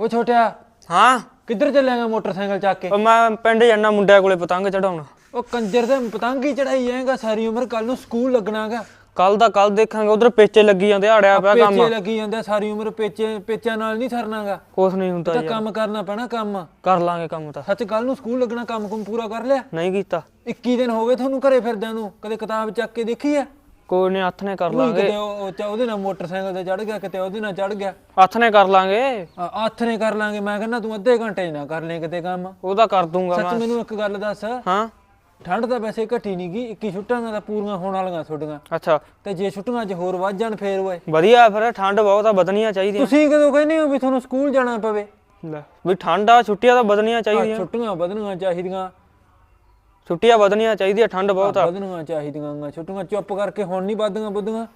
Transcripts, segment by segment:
ਉਹ ਛੋਟਿਆ ਹਾਂ? ਕਿੱਧਰ ਚੱਲਿਆਗਾ ਮੋਟਰਸਾਈਕਲ ਚੱਕ ਕੇ? ਉਹ ਮੈਂ ਪਿੰਡ ਜਾਣਾ ਮੁੰਡਿਆਂ ਕੋਲੇ ਪਤੰਗ ਚੜਾਉਣ। ਉਹ ਕੰਜਰ ਦੇ ਪਤੰਗ ਹੀ ਚੜਾਈ ਜਾਏਗਾ ਸਾਰੀ ਉਮਰ ਕੱਲ ਨੂੰ ਸਕੂਲ ਲੱਗਣਾਗਾ। ਕੱਲ ਦਾ ਕੱਲ ਦੇਖਾਂਗੇ ਉਧਰ ਪੇਚੇ ਲੱਗੀ ਜਾਂਦੇ ਆੜਿਆ ਪਿਆ ਕੰਮ। ਪੇਚੇ ਲੱਗੀ ਜਾਂਦੇ ਸਾਰੀ ਉਮਰ ਪੇਚੇ ਪੇਚਿਆਂ ਨਾਲ ਨਹੀਂ ਸਰਨਾਗਾ। ਕੁਛ ਨਹੀਂ ਹੁੰਦਾ ਤਾਂ ਕੰਮ ਕਰਨਾ ਪੈਣਾ ਕੰਮ। ਕਰ ਲਾਂਗੇ ਕੰਮ ਤਾਂ। ਸੱਚ ਕੱਲ ਨੂੰ ਸਕੂਲ ਲੱਗਣਾ ਕੰਮ ਕੁਮ ਪੂਰਾ ਕਰ ਲਿਆ? ਨਹੀਂ ਕੀਤਾ। 21 ਦਿਨ ਹੋ ਗਏ ਤੁਹਾਨੂੰ ਘਰੇ ਫਿਰਦਿਆਂ ਨੂੰ ਕਦੇ ਕਿਤਾਬ ਚੱਕ ਕੇ ਦੇਖੀ ਆ ਕੋਈ ਨਹੀਂ ਹੱਥ ਨੇ ਕਰ ਲਾਂਗੇ। ਕਿਤੇ ਉਹ ਉਹ ਉਹਦੇ ਨਾਲ ਮੋਟਰਸਾਈਕਲ ਤੇ ਚੜ ਗਿਆ ਕਿਤੇ ਉਹਦੇ ਨਾਲ ਚੜ ਗਿਆ। ਹੱਥ ਨੇ ਕਰ ਲਾਂਗੇ। ਆ- ਹੱਥ ਨੇ ਕਰ ਲਾਂਗੇ। ਮੈਂ ਕਹਿੰਦਾ ਤੂੰ ਅੱਧੇ ਘੰਟੇ 'ਚ ਨਾ ਕਰ ਲੈ ਕਿਤੇ ਕੰਮ। ਉਹਦਾ ਕਰ ਦੂੰਗਾ ਸੱਚ ਮੈਂ। ਮੈਨੂੰ ਇੱਕ ਗੱਲ ਦੱਸ। ਹਾਂ। ਠੰਡ ਤਾਂ ਵੈਸੇ ਘਟੀ ਨਹੀਂ ਗਈ 21 ਛੁੱਟਾਂ ਤਾਂ ਪੂਰੀਆਂ ਹੋਣ ਵਾਲੀਆਂ ਤੁਹਾਡੀਆਂ ਅੱਛਾ। ਤੇ ਜੇ ਛੁੱਟੀਆਂ 'ਚ ਹੋਰ ਵੱਧ ਜਾਣ ਫੇਰ ਓਏ। ਵਧੀਆ ਫਿਰ ਠੰਡ ਬਹੁਤ ਆ ਵਧਣੀਆਂ ਚਾਹੀਦੀਆਂ। ਤੁਸੀਂ ਕਦੋਂ ਕਹਿੰਦੇ ਹੋ ਵੀ ਤੁਹਾਨੂੰ ਸਕੂਲ ਜਾਣਾ ਪਵੇ? ਲੈ ਵੀ ਠੰਡ ਆ ਛੁੱਟੀਆਂ ਤਾਂ ਵਧਣੀਆਂ ਆਹ ਚਾਹੀਦੀਆਂ। ਛੁੱਟੀਆਂ ਵਧਣੀਆਂ ਚਾਹੀਦੀਆਂ। ਛੁੱਟੀਆਂ ਵਧਣੀਆਂ ਚਾਹੀਦੀਆਂ ਠੰਡ ਬਹੁਤ ਆ। ਵਧਣੀਆਂ ਚਾਹੀਦੀਆਂ ਗਾ। ਛੁੱਟੀਆਂ ਚੁੱਪ ਕਰਕੇ ਹੁਣ ਨਹੀਂ ਵੱਧਦੀਆਂ ਬੁੱਧੀਆਂ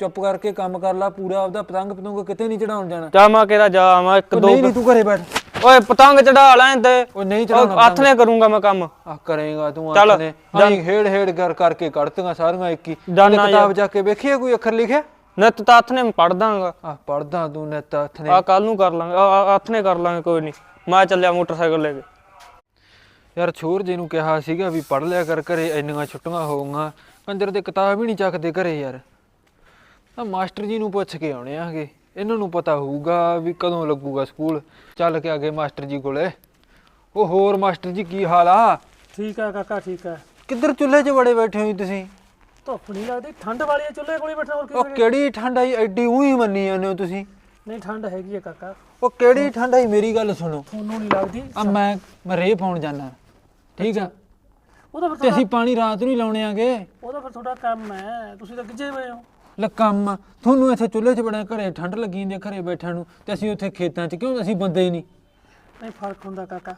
ਚੁੱਪ ਕਰਕੇ ਕੰਮ ਕਰ ਲੈ ਪੂਰਾ ਆਪਦਾ ਪਤੰਗ ਪਤੰਗ ਕਿਤੇ ਨਹੀਂ ਚੜਾਉਣ ਜਾਣਾ। ਜਾ ਮੈਂ ਕਿਹੜਾ ਜਾ ਆਵਾਂ ਇੱਕ ਦੋ ਨਹੀਂ ਨਹੀਂ ਤੂੰ ਘਰੇ ਬੈਠ। ਓਏ ਪਤੰਗ ਚੜਾ ਲੈਣ ਤੇ ਉਹ ਨਹੀਂ ਚੜਾਉਣਾ ਹੱਥ ਨੇ ਕਰੂੰਗਾ ਮੈਂ ਕੰਮ। ਆ ਕਰੇਗਾ ਤੂੰ ਹੱਥ ਨੇ। ਆਈ ਹੇੜ ਹੇੜ ਕਰ ਕਰਕੇ ਕੱਢਤੀਆਂ ਸਾਰੀਆਂ ਇੱਕ ਕਿਤਾਬ ਜਾ ਕੇ ਵੇਖੀਏ ਕੋਈ ਅੱਖਰ ਲਿਖਿਆ ਨਿੱਤ ਤਾਂ ਹੱਥ ਨੇ ਪੜ ਦਾਂਗਾ। ਆ ਪੜਦਾ ਤੂੰ ਨਿੱਤ ਹੱਥ ਨੇ। ਆ ਕੱਲ ਨੂੰ ਕਰ ਲਾਂਗੇ ਹੱਥ ਨੇ ਕਰ ਲਾਂਗੇ ਕੋਈ ਨਹੀਂ। ਮੈਂ ਚੱਲਿਆ ਮੋਟਰਸਾਈਕਲ ਲੈ ਕੇ। ਯਾਰ ਛੋਰ ਜੀ ਨੂੰ ਕਿਹਾ ਸੀਗਾ ਵੀ ਪੜ ਲਿਆ ਕਰ ਘਰੇ ਇੰਨੀਆਂ ਛੁੱਟੀਆਂ ਹੋਊਗਾ ਕੰਜਰ ਦੇ ਕਿਤਾਬ ਹੀ ਨਹੀਂ ਚੱਕਦੇ ਘਰੇ ਯਾਰ। ਆ ਮਾਸਟਰ ਜੀ ਨੂੰ ਪੁੱਛ ਕੇ ਆਉਣੇ ਆਗੇ ਇਹਨਾਂ ਨੂੰ ਪਤਾ ਹੋਊਗਾ ਵੀ ਕਦੋਂ ਲੱਗੂਗਾ ਸਕੂਲ। ਚੱਲ ਕੇ ਆਗੇ ਮਾਸਟਰ ਜੀ ਕੋਲੇ। ਉਹ ਹੋਰ ਮਾਸਟਰ ਜੀ ਕੀ ਹਾਲ ਆ? ਠੀਕ ਆ ਕਾਕਾ ਠੀਕ ਆ। ਕਿੱਧਰ ਚੁੱਲ੍ਹੇ 'ਚ ਬੜੇ ਬੈਠੇ ਹੋ ਜੀ ਤੁਸੀਂ? ਧੁੱਪ ਨਹੀਂ ਲੱਗਦੀ ਠੰਡ ਵਾਲੀ ਚੁੱਲ੍ਹੇ ਕੋਲੇ ਬੈਠਾ ਹੋਰ ਉਹ ਕਿਹੜੀ ਠੰਡ ਆਈ ਐਡੀ ਉਹੀ ਮੰਨੀ ਜਾਂਦੇ ਹੋ ਤੁਸੀਂ? ਨਹੀਂ ਠੰਡ ਹੈਗੀ ਆ ਕਾਕਾ। ਉਹ ਕਿਹੜੀ ਠੰਡ ਆਈ ਮੇਰੀ ਗੱਲ ਸੁਣੋ। ਤੁਹਾਨੂੰ ਨਹੀਂ ਲੱਗਦੀ? ਆ ਮੈਂ ਮੈਂ ਰੇ ਪਾਉਣ ਜਾਣਾ ਠੀਕ ਆ? ਫਿਰ ਤੇ ਤੁਹਾਡਾ ਅਸੀਂ ਪਾਣੀ ਰਾਤ ਨੂੰ ਹੀ ਲਾਉਣੇ ਆਗੇ। ਉਹਦਾ ਫਿਰ ਤੁਹਾਡਾ ਕੰਮ ਹੈ। ਤੁਸੀਂ ਤਾਂ ਗਿੱਜੇ ਹੋਏ ਹੋ। ਲੈ ਕੰਮ। ਤੁਹਾਨੂੰ ਇੱਥੇ ਚੁੱਲ੍ਹੇ 'ਚ ਬੜਾ ਘਰੇ ਠੰਡ ਲੱਗੀ ਜਾਂਦੀ ਆ ਘਰੇ ਬੈਠਣ ਨੂੰ। ਤੇ ਅਸੀਂ ਉੱਥੇ ਖੇਤਾਂ 'ਚ ਕਿਉਂ? ਅਸੀਂ ਬੰਦੇ ਹੀ ਨਹੀਂ। ਨਹੀਂ ਫ਼ਰਕ ਹੁੰਦਾ ਕਾਕਾ।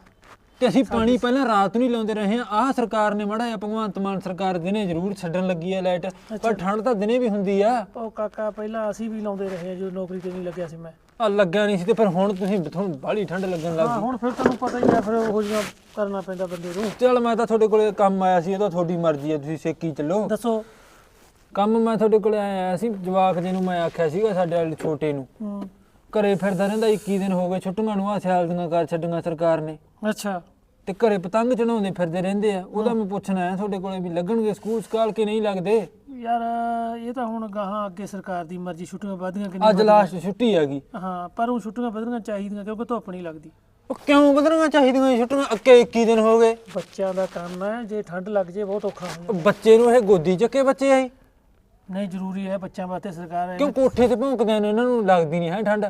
ਤੇ ਅਸੀਂ ਪਾਣੀ ਪਹਿਲਾਂ ਰਾਤ ਨੂੰ ਹੀ ਲਾਉਂਦੇ ਰਹੇ ਆ ਆਹ ਸਰਕਾਰ ਨੇ ਮੜਾ ਜਿਹਾ ਭਗਵੰਤ ਮਾਨ ਸਰਕਾਰ ਦਿਨੇ ਜ਼ਰੂਰ ਛੱਡਣ ਲੱਗੀ ਆ ਲਾਈਟ ਪਰ ਠੰਡ ਤਾਂ ਦਿਨੇ ਵੀ ਹੁੰਦੀ ਆ। ਉਹ ਕਾਕਾ ਪਹਿਲਾਂ ਅਸੀਂ ਵੀ ਲਾਉਂਦੇ ਰਹੇ ਆ ਜਦੋਂ ਨੌਕਰੀ ਤੇ ਨਹੀਂ ਲੱਗਿਆ ਸੀ ਮੈਂ। ਆ ਲੱਗਿਆ ਨਹੀਂ ਸੀ ਤੇ ਫਿਰ ਹੁਣ ਤੁਸੀਂ ਤੁਹਾਨੂੰ ਬਾਹਲੀ ਠੰਡ ਲੱਗਣ ਲੱਗ ਹਾਂ ਹੁਣ ਫਿਰ ਤੁਹਾਨੂੰ ਪਤਾ ਹੀ ਆ ਫਿਰ ਉਹ ਜਿਹਾ ਕਰਨਾ ਪੈਂਦਾ ਬੰਦੇ ਨੂੰ। ਚਲ ਮੈਂ ਤਾਂ ਤੁਹਾਡੇ ਕੋਲੇ ਕੰਮ ਆਇਆ ਸੀ ਇਹ ਤਾਂ ਤੁਹਾਡੀ ਮਰਜ਼ੀ ਆ ਤੁਸੀਂ ਸੇਕੀ ਚੱਲੋ। ਦੱਸੋ। ਕੰਮ ਮੈਂ ਤੁਹਾਡੇ ਕੋਲੇ ਆਇਆ ਸੀ ਜਵਾਕ ਜੀ ਨੂੰ ਮੈਂ ਆਖਿਆ ਸੀਗਾ ਸਾਡੇ ਵਾਲੇ ਛੋਟੇ ਨੂੰ। ਹੂੰ। ਘਰੇ ਫਿਰਦਾ ਰਹਿੰਦਾ 21 ਦਿਨ ਹੋ ਗਏ ਛੁੱਟੀਆਂ ਨੂੰ ਆ ਸਿਆਲ ਦੀਆਂ ਕਰ ਛੱਡੀਆਂ ਸਰਕਾਰ ਨੇ। ਅੱਛਾ। ਤੇ ਘਰੇ ਪਤੰਗ ਚੜਾਉਂਦੇ ਫਿਰਦੇ ਰਹਿੰਦੇ ਆ ਉਹਦਾ ਮੈਂ ਪੁੱਛਣਾ ਆਇਆ ਤੁਹਾਡੇ ਕੋਲੇ ਵੀ ਲੱਗਣਗੇ ਸਕੂਲ ਸਕਾਲ ਕੇ ਨਹੀਂ ਲੱਗਦੇ? ਯਾਰ ਇਹ ਤਾਂ ਹੁਣ ਗਾਹਾਂ ਅੱਗੇ ਸਰਕਾਰ ਦੀ ਮਰਜ਼ੀ ਛੁੱਟੀਆਂ ਵਧਦੀਆਂ ਕਿ ਅੱਜ ਲਾਸਟ ਛੁੱਟੀ ਹੈਗੀ। ਹਾਂ ਪਰ ਉਹ ਛੁੱਟੀਆਂ ਵਧਣੀਆਂ ਚਾਹੀਦੀਆਂ ਕਿਉਂਕਿ ਧੁੱਪ ਨਹੀਂ ਲੱਗਦੀ। ਉਹ ਕਿਉਂ ਬਦਲਣਾ ਚਾਹੀਦੀਆਂ ਇਹ ਛੁੱਟੀਆਂ? ਅੱਕੇ 21 ਦਿਨ ਹੋ ਗਏ। ਬੱਚਿਆਂ ਦਾ ਕੰਮ ਹੈ ਜੇ ਠੰਡ ਲੱਗ ਜੇ ਬਹੁਤ ਔਖਾ ਹੁੰਦਾ। ਬੱਚੇ ਨੂੰ ਇਹ ਗੋਦੀ ਚੱਕੇ ਬੱਚੇ ਆਈ ਨਹੀਂ ਜ਼ਰੂਰੀ ਹੈ ਬੱਚਿਆਂ ਵਾਸਤੇ ਸਰਕਾਰ ਹੈ ਕਿਉਂ ਕੋਠੇ ਤੇ ਭੌਂਕਦੇ ਨੇ ਇਹਨਾਂ ਨੂੰ ਲੱਗਦੀ ਨਹੀਂ ਹੈ ਠੰਡ?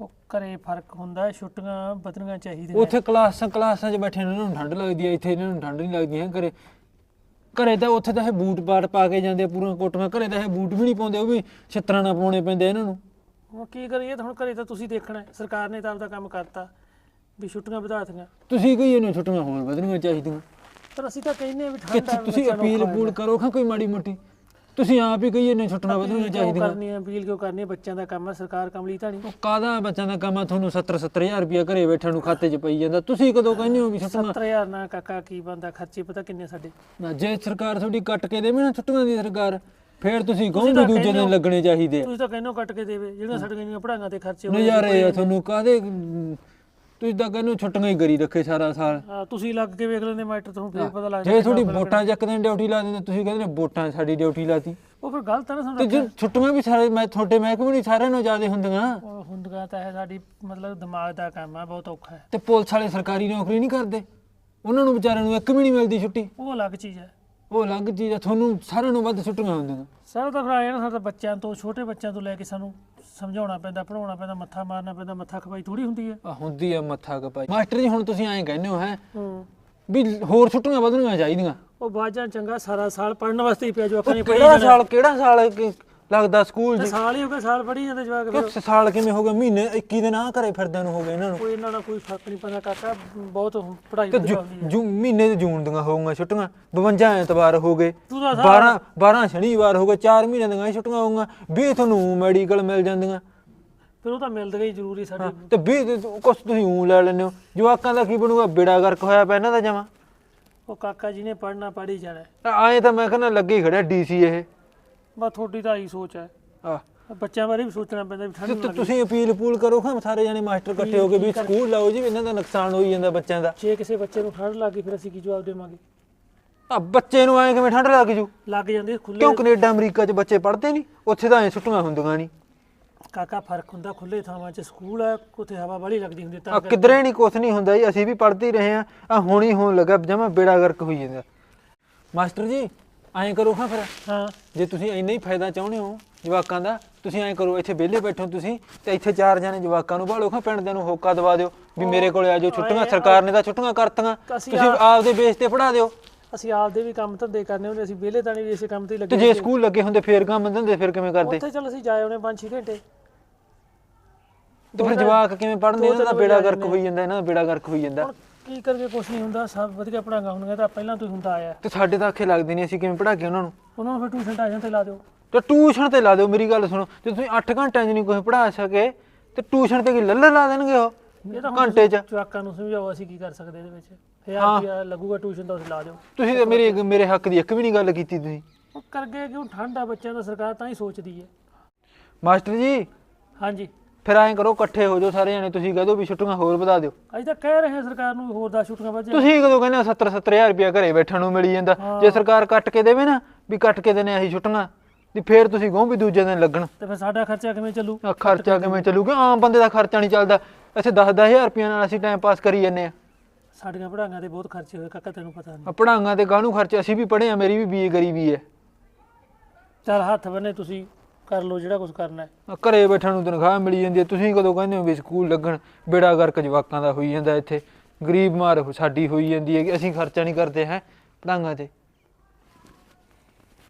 ਉਹ ਘਰੇ ਫ਼ਰਕ ਹੁੰਦਾ ਹੈ, ਛੁੱਟੀਆਂ ਵਧਣੀਆਂ ਚਾਹੀਦੀਆਂ ਉੱਥੇ ਕਲਾਸਾਂ ਕਲਾਸਾਂ 'ਚ ਬੈਠੇ ਨੇ ਇਹਨਾਂ ਨੂੰ ਠੰਡ ਲੱਗਦੀ ਹੈ ਇੱਥੇ ਇਹਨਾਂ ਨੂੰ ਠੰਡ ਨਹੀਂ ਲੱਗਦੀ ਹੈ ਘਰੇ। ਘਰੇ ਤਾਂ ਉੱਥੇ ਤਾਂ ਇਹ ਬੂਟ ਬਾਟ ਪਾ ਕੇ ਜਾਂਦੇ ਆ ਪੂਰੀਆਂ ਕੋਟੀਆਂ ਘਰੇ ਤਾਂ ਇਹ ਬੂਟ ਵੀ ਨਹੀਂ ਪਾਉਂਦੇ ਉਹ ਵੀ ਛਿੱਤਰਾਂ ਨਾਲ ਪਾਉਣੇ ਪੈਂਦੇ ਇਹਨਾਂ ਨੂੰ। ਹੁਣ ਕੀ ਕਰੀਏ ਤਾਂ ਹੁਣ ਘਰੇ ਤਾਂ ਤੁਸੀਂ ਦੇਖਣਾ ਹੈ। ਸਰਕਾਰ ਨੇ ਤਾਂ ਆਪਦਾ ਕੰਮ ਕਰਤਾ ਵੀ ਛੁੱਟੀਆਂ ਵਧਾ ਦਿੱਤੀਆਂ। ਤੁਸੀਂ ਕਹੀ ਇਹਨੂੰ ਛੁੱਟੀਆਂ ਹੋਰ ਵਧਣੀਆਂ ਚਾਹੀਦੀਆਂ। ਪਰ ਅਸੀਂ ਤਾਂ ਕਹਿੰਦੇ ਆ ਵੀ ਠੰਡ ਕਿੱਥੇ ਤੁਸੀਂ ਨੂੰ ਅਪੀਲ ਅਪੂਲ ਕਰੋ ਖਾਂ ਕੋਈ ਮਾੜੀ ਮੋਟੀ ਤੁਸੀਂ ਆਪ ਹੀ ਕਹੀਏ ਨੇ ਛੁੱਟੀਆਂ ਵਧਣੀਆਂ ਅਪੀਲ ਕਿਉਂ ਚਾਹੀਦੀਆਂ। ਕਰਨੀ ਹੈ? ਅਪੀਲ ਕਿਉਂ ਕਰਨੀ ਹੈ? ਬੱਚਿਆਂ ਦਾ ਕੰਮ ਹੈ ਸਰਕਾਰ ਕਮਲੀ ਤਾਂ ਨਹੀਂ। ਉਹ ਕਾਦਾ ਬੱਚਿਆਂ ਦਾ ਕੰਮ ਆ ਤੁਹਾਨੂੰ 70 70000 ਰੁਪਇਆ ਘਰੇ ਬੈਠਣ ਨੂੰ ਖਾਤੇ 'ਚ ਪਈ ਜਾਂਦਾ। ਤੁਸੀਂ ਕਦੋਂ ਕਹਿੰਦੇ ਹੋ ਵੀ ਛੁੱਟੀਆਂ 70000 ਨਾ ਕਾਕਾ ਕੀ ਬੰਦਾ ਖਰਚੇ ਪਤਾ ਕਿੰਨੇ ਸਾਡੇ? ਨਾ ਜੇ ਸਰਕਾਰ ਤੁਹਾਡੀ ਕੱਟ ਕੇ ਦੇਵੇ ਨਾ ਛੁੱਟੀਆਂ ਦੀ ਸਰਕਾਰ ਫੇਰ ਤੁਸੀਂ ਕਹੋ ਵੀ ਦੂਜੇ ਦਿਨ ਲੱਗਣੇ ਚਾਹੀਦੇ ਆ? ਤੁਸੀਂ ਤਾਂ ਕਹਿੰਦੇ ਹੋ ਕੱਟ ਕੇ ਦੇਵੇ। ਜਿਹੜੀਆਂ ਸਾਡੀਆਂ ਇੰਨੀਆਂ ਪੜਾਈਆਂ ਤੇ ਖਰਚੇ ਹੋਏ ਨਜ਼ਾਰੇ ਆ ਤੁਹਾਨੂੰ ਕਾਦੇ ਤੁਸੀਂ ਤਾਂ ਕਹਿੰਦੇ ਹੋ ਛੁੱਟੀਆਂ ਹੀ ਕਰੀ ਰੱਖੇ ਸਾਰਾ ਸਾਲ। ਹਾਂ, ਤੁਸੀਂ ਲੱਗ ਕੇ ਵੇਖ ਲੈਂਦੇ ਮਾਸਟਰ ਤੁਹਾਨੂੰ ਫੇਰ ਪਤਾ ਲੱਗਦਾ ਜੇ ਤੁਹਾਡੀ ਵੋਟਾਂ ਚੱਕਦੇ ਨੇ ਡਿਊਟੀ ਲਾ ਦਿੰਦੇ ਤੁਸੀਂ ਕਹਿੰਦੇ ਨੇ ਵੋਟਾਂ ਸਾਡੀ ਡਿਊਟੀ ਲਾਤੀ। ਉਹ ਫਿਰ ਗਲਤ ਹੈ ਨਾ ਤੇ ਸਾਨੂੰ ਜੇ ਛੁੱਟੀਆਂ ਵੀ ਸਾਰੇ ਮੈਂ ਤੁਹਾਡੇ ਮਹਿਕਮੇ ਨਹੀਂ ਸਾਰਿਆਂ ਨੂੰ ਜ਼ਿਆਦਾ ਹੁੰਦੀਆਂ? ਉਹ ਹੁੰਦਗਾ ਤਾਂ ਹੈ ਸਾਡੀ ਮਤਲਬ ਦਿਮਾਗ ਦਾ ਕੰਮ ਹੈ ਬਹੁਤ ਔਖਾ ਹੈ। ਤੇ ਪੁਲਿਸ ਵਾਲੇ ਸਰਕਾਰੀ ਨੌਕਰੀ ਨਹੀਂ ਕਰਦੇ? ਉਹਨਾਂ ਨੂੰ ਵਿਚਾਰਿਆਂ ਨੂੰ ਇੱਕ ਵੀ ਨਹੀਂ ਮਿਲਦੀ ਛੁੱਟੀ। ਉਹ ਅਲੱਗ ਚੀਜ਼ ਹੈ। ਉਹ ਅਲੱਗ ਚੀਜ਼ ਆ ਤੁਹਾਨੂੰ ਸਾਰਿਆਂ ਨੂੰ ਵੱਧ ਛੁੱਟੀਆਂ ਹੁੰਦੀਆਂ। ਸਾਰਾ ਤਾਂ ਫਿਰ ਆਇਆ ਨਾ ਸਾਡਾ ਬੱਚਿਆਂ ਤੋਂ ਛੋਟੇ ਬੱਚਿਆਂ ਤੋਂ ਲੈ ਕੇ ਸਾਨੂੰ ਸਮਝਾਉਣਾ ਪੈਂਦਾ ਪੜਾਉਣਾ ਪੈਂਦਾ ਮੱਥਾ ਮਾਰਨਾ ਪੈਂਦਾ ਮੱਥਾ ਖਪਾਈ ਥੋੜੀ ਹੁੰਦੀ ਹੈ। ਆ ਹੁੰਦੀ ਆ ਮੱਥਾ ਕਪਾਈ ਮਾਸਟਰ ਜੀ ਹੁਣ ਤੁਸੀਂ ਐਂ ਕਹਿੰਦੇ ਹੋ ਹੈ ਹੂੰ। ਵੀ ਹੋਰ ਛੁੱਟੀਆਂ ਵਧਣੀਆਂ ਚਾਹੀਦੀਆਂ। ਉਹ ਬਾਜਾਂ ਚੰਗਾ ਸਾਰਾ ਸਾਲ ਪੜਨ ਵਾਸਤੇ ਹੀ ਪਿਆ ਜੋ ਆਪਾਂ ਨੇ ਪੜ੍ਹੀ ਕਿਹੜਾ ਸਾਲ ਕਿਹੜਾ ਸਾਲ ਕਿ- ਲੱਗਦਾ ਸਕੂਲ ਚ ਸਾਲ ਹੀ ਹੋ ਗਿਆ ਸਾਲ ਪੜ੍ਹੀ ਜਾਂਦੇ ਜਵਾਕ ਫਿਰ। ਕਿ ਸਾਲ ਕਿਵੇਂ ਹੋ ਗਿਆ ਮਹੀਨੇ 21 ਦਿਨ ਆ ਘਰੇ ਫਿਰਦਿਆਂ ਨੂੰ ਹੋ ਗਏ ਇਹਨਾਂ ਨੂੰ। ਕੋਈ ਇਹਨਾਂ ਨਾਲ ਕੋਈ ਫ਼ਰਕ ਨਹੀਂ ਪੈਂਦਾ। ਕਾਕਾ ਬਹੁਤ ਪੜ੍ਹਾਈ ਤੇ ਜੂ ਮਹੀਨੇ ਦੇ ਜੂਨ ਦੀਆਂ ਹੋਊਗੀਆਂ ਛੁੱਟੀਆਂ। 52 ਐਤਵਾਰ ਹੋ ਗਏ। ਤੂੰ ਤਾਂ 12 12 ਸ਼ਨੀਵਾਰ ਹੋ ਗਏ। 4 ਮਹੀਨੇ ਦੀਆਂ ਹੀ ਛੁੱਟੀਆਂ ਹੋਊਗੀਆਂ। 20 ਤੁਹਾਨੂੰ ਮੈਡੀਕਲ ਮਿਲ ਜਾਂਦੀਆਂ। ਫਿਰ ਉਹ ਤਾਂ ਮਿਲਦਾ ਹੀ ਜ਼ਰੂਰੀ ਸਾਡੇ। ਤੇ 20 ਕੁਛ ਤੁਸੀਂ ਊਂ ਲੈ ਲੈਂਦੇ ਹੋ। ਜਵਾਕਾਂ ਦਾ ਕੀ ਬਣੂਗਾ? ਬੇੜਾ ਗਰਕ ਹੋਇਆ ਪਿਆ ਇਹਨਾਂ ਦਾ ਜਮਾ। ਉਹ ਕਾਕਾ ਜੀ ਨੇ ਪੜਨਾ ਪੜ੍ਹ ਹੀ ਜਾਣਾ। ਹੈ। ਆਏ ਤਾਂ ਮੈਂ ਕਹਿੰਦਾ ਲੱਗੇ ਹੀ ਖੜਿਆ ਡੀਸੀ ਇਹ। ਬਸ ਤੁਹਾਡੀ ਤਾਂ ਆਹੀ ਸੋਚ ਹੈ। ਆ ਬੱਚਿਆਂ ਬਾਰੇ ਵੀ ਸੋਚਣਾ ਪੈਂਦਾ ਵੀ ਠੰਡ ਤੇ ਤੁਸੀਂ ਅਪੀਲ ਪੂਲ ਕਰੋ ਖਾਂ ਸਾਰੇ ਜਾਣੇ ਮਾਸਟਰ ਇਕੱਠੇ ਹੋ ਕੇ ਵੀ ਸਕੂਲ ਲਾਓ ਜੀ ਇਹਨਾਂ ਦਾ ਨੁਕਸਾਨ ਹੋਈ ਜਾਂਦਾ ਬੱਚਿਆਂ ਦਾ। ਜੇ ਕਿਸੇ ਬੱਚੇ ਨੂੰ ਠੰਡ ਲੱਗ ਗਈ ਫਿਰ ਅਸੀਂ ਕੀ ਜਵਾਬ ਦੇਵਾਂਗੇ? ਆ ਬੱਚੇ ਨੂੰ ਐਂ ਕਿਵੇਂ ਠੰਡ ਲੱਗ ਜੂ? ਲੱਗ ਜਾਂਦੇ ਖੁੱਲੇ ਕਿਉਂ ਕੈਨੇਡਾ ਅਮਰੀਕਾ 'ਚ ਬੱਚੇ ਪੜ੍ਹਦੇ ਨਹੀਂ? ਉੱਥੇ ਤਾਂ ਐ ਛੁੱਟੀਆਂ ਹੁੰਦੀਆਂ ਨਹੀਂ। ਕਾਕਾ ਫ਼ਰਕ ਹੁੰਦਾ ਖੁੱਲੇ ਥਾਵਾਂ 'ਚ ਸਕੂਲ ਆ ਉੱਥੇ ਹਵਾ ਬੜੀ ਲੱਗਦੀ ਹੁੰਦੀ ਤਾਂ ਕਿਧਰੇ ਨਹੀਂ ਕੁਛ ਨਹੀਂ ਹੁੰਦਾ ਜੀ ਅਸੀਂ ਵੀ ਪੜ੍ਹਦੇ ਰਹੇ ਆ ਆ ਹੁਣ ਹੋਣ ਲੱਗਾ ਜਮਾ ਬੇੜਾ ਗਰਕ ਹੋਈ ਜਾਂਦਾ। ਮਾਸਟਰ ਜੀ ਐਂ ਕਰੋ ਹਾਂ ਫਿਰ। ਹਾਂ ਜੇ ਤੁਸੀਂ ਇੰਨਾ ਹੀ ਫਾਇਦਾ ਚਾਹੁੰਦੇ ਹੋ ਜਵਾਕਾਂ ਦਾ ਤੁਸੀਂ ਐਂ ਕਰੋ ਇੱਥੇ ਵਿਹਲੇ ਬੈਠੋ ਤੁਸੀਂ ਤੇ ਇੱਥੇ ਚਾਰ ਜਣੇ ਜਵਾਕਾਂ ਨੂੰ ਭਾਲੋ ਖਾਂ ਪਿੰਡ ਦੇ ਨੂੰ ਹੋਕਾ ਦਵਾ ਦਿਓ ਵੀ ਮੇਰੇ ਕੋਲੇ ਆ ਜਾਓ ਛੁੱਟੀਆਂ ਸਰਕਾਰ ਨੇ ਤਾਂ ਛੁੱਟੀਆਂ ਕਰਤੀਆਂ ਤੁਸੀਂ ਆਪਦੇ ਬੇਸ ਤੇ ਪੜਾ ਦਿਓ। ਅਸੀਂ ਆਪਦੇ ਵੀ ਕੰਮ ਧੰਦੇ ਕਰਨੇ ਹੁੰਦੇ ਅਸੀਂ ਵਿਹਲੇ ਤਾਂ ਨਹੀਂ ਵੀ ਇਸੇ ਕੰਮ ਤੇ ਹੀ ਤੇ ਲੱਗੇ ਜੇ ਸਕੂਲ ਲੱਗੇ ਹੁੰਦੇ ਫੇਰ ਕੰਮ ਦਿੰਦੇ ਫਿਰ ਕਿਵੇਂ ਕਰਦੇ? ਉੱਥੇ ਚਲ ਅਸੀਂ ਜਾਏ ਉਹਨੇ 5-6 ਘੰਟੇ। ਤੇ ਫਿਰ ਜਵਾਕ ਕਿਵੇਂ ਪੜ੍ਹਦੇ ਦੋ ਇਹਨਾਂ ਦਾ ਬੇੜਾ ਗਰਕ ਹੋਈ ਜਾਂਦਾ ਇਹਨਾਂ ਦਾ ਬੇੜਾ ਗਰਕ ਹੋਈ ਜਾਂਦਾ। ਕੀ ਕਰਕੇ ਕੁਛ ਨਹੀਂ ਹੁੰਦਾ ਸਭ ਵਧੀਆ ਪੜਾਂਗਾ ਹੁੰਦੀਆਂ ਤਾਂ ਪਹਿਲਾਂ ਤੋਂ ਹੀ ਹੁੰਦਾ ਆਇਆ। ਤੇ ਸਾਡੇ ਤਾਂ ਅੱਖੇ ਲੱਗਦੇ ਨਹੀਂ ਅਸੀਂ ਕਿਵੇਂ ਪੜਾ ਕੇ ਉਹਨਾਂ ਨੂੰ? ਉਹਨਾਂ ਨੂੰ ਫਿਰ ਟਿਊਸ਼ਨ ਟਾਈਸ਼ਨ ਤੇ ਲਾ ਦਿਓ। ਤੇ ਟਿਊਸ਼ਨ ਤੇ ਲਾ ਦਿਓ ਮੇਰੀ ਗੱਲ ਸੁਣੋ ਜੇ ਤੁਸੀਂ 8 ਘੰਟਿਆਂ 'ਚ ਨਹੀਂ ਕੋਈ ਪੜਾ ਸਕੇ ਤੇ ਟਿਊਸ਼ਨ ਤੇ ਕੀ ਲੱਲੇ ਲਾ ਦੇਣਗੇ ਉਹ? ਇਹ ਤਾਂ ਹੁਣ ਘੰਟੇ 'ਚ। ਜਵਾਕਾਂ ਨੂੰ ਸਮਝਾਓ ਅਸੀਂ ਕੀ ਕਰ ਸਕਦੇ ਇਹਦੇ ਵਿੱਚ? ਹਜ਼ਾਰ ਰੁਪਿਆ ਲੱਗੂਗਾ ਟਿਊਸ਼ਨ ਦਾ ਤੁਸੀਂ ਲਾ ਦਿਓ। ਤੁਸੀਂ ਤਾਂ ਮੇਰੇ ਮੇਰੇ ਹੱਕ ਦੀ ਇੱਕ ਵੀ ਨਹੀਂ ਗੱਲ ਕੀਤੀ ਤੁਸੀਂ। ਉਹ ਕਰ ਗਏ ਕਿਉਂ? ਠੰਡ ਆ ਬੱਚਿਆਂ ਦਾ ਸਰਕਾਰ ਤਾਂ ਹੀ ਸੋਚਦੀ ਹੈ। ਮਾਸਟਰ ਜੀ? ਹਾਂਜੀ। ਫਿਰ ਐਂ ਕਰੋ ਇਕੱਠੇ ਹੋ ਜਾਓ ਸਾਰੇ ਜਣੇ ਤੁਸੀਂ ਕਹਿ ਦਿਓ ਵੀ ਛੁੱਟੀਆਂ ਹੋਰ ਵਧਾ ਦਿਓ। ਅਸੀਂ ਤਾਂ ਕਹਿ ਰਹੇ ਹਾਂ ਸਰਕਾਰ ਨੂੰ ਵੀ ਹੋਰ 10 ਛੁੱਟੀਆਂ ਵੱਧ ਜਾਣ। ਤੁਸੀਂ ਕਦੋਂ ਕਹਿੰਦੇ 70 70000 ਰੁਪਇਆ ਘਰੇ ਬੈਠਣ ਨੂੰ ਮਿਲੀ ਜਾਂਦਾ? ਜੇ ਸਰਕਾਰ ਕੱਟ ਕੇ ਦੇਵੇ ਨਾ ਵੀ ਕੱਟ ਕੇ ਦੇਣੇ ਅਸੀਂ ਛੁੱਟੀਆਂ ਤੇ ਫੇਰ ਤੁਸੀਂ ਗੋਂ ਵੀ ਦੂਜੇ ਦਿਨ ਲੱਗਣ। ਤੇ ਫਿਰ ਸਾਡਾ ਖਰਚਾ ਕਿਵੇਂ ਚੱਲੂ? ਆਹ ਖਰਚਾ ਕਿਵੇਂ ਚੱਲੂਗਾ? ਆਮ ਬੰਦੇ ਦਾ ਖਰਚਾ ਨਹੀਂ ਚੱਲਦਾ। ਇੱਥੇ 10 10000 ਰੁਪਇਆ ਨਾਲ ਅਸੀਂ ਟਾਈਮ ਪਾਸ ਕਰੀ ਜੰਨੇ ਆ ਸਾਡੀਆਂ ਪੜਾਈਆਂ ਤੇ ਬਹੁਤ ਖਰਚੇ ਹੋਏ ਕਾਕਾ ਤੈਨੂੰ ਪਤਾ ਨਹੀਂ। ਪੜ੍ਹਾਈਆਂ ਤੇ ਕਾਹਨੂੰ ਖਰਚਾ? ਅਸੀਂ ਵੀ ਪੜ੍ਹੇ ਆ ਮੇਰੀ ਵੀ ਬੀਏ ਕਰੀ ਵੀ ਹੈ। ਚੱਲ ਹੱਥ ਬੰਨੇ ਤੁਸੀਂ। ਕਰ ਲਓ, ਜਿਹੜਾ ਕੁਝ ਕਰਨਾ ਹੈ। ਆਹ ਘਰੇ ਬੈਠਣ ਨੂੰ ਤਨਖਾਹ ਮਿਲੀ ਜਾਂਦੀ ਹੈ। ਤੁਸੀਂ ਕਦੋਂ ਕਹਿੰਦੇ ਹੋ ਵੀ ਸਕੂਲ ਲੱਗਣ? ਬੇੜਾ ਗਰਕ ਜਵਾਕਾਂ ਦਾ ਹੋਈ ਜਾਂਦਾ ਇੱਥੇ। ਗਰੀਬ ਮਾਰ ਸਾਡੀ ਹੋਈ ਜਾਂਦੀ ਹੈ ਕਿ ਅਸੀਂ ਖਰਚਾ ਨਹੀਂ ਕਰਦੇ, ਹੈ? ਪੜ੍ਹਾਈਆਂ ਤੇ।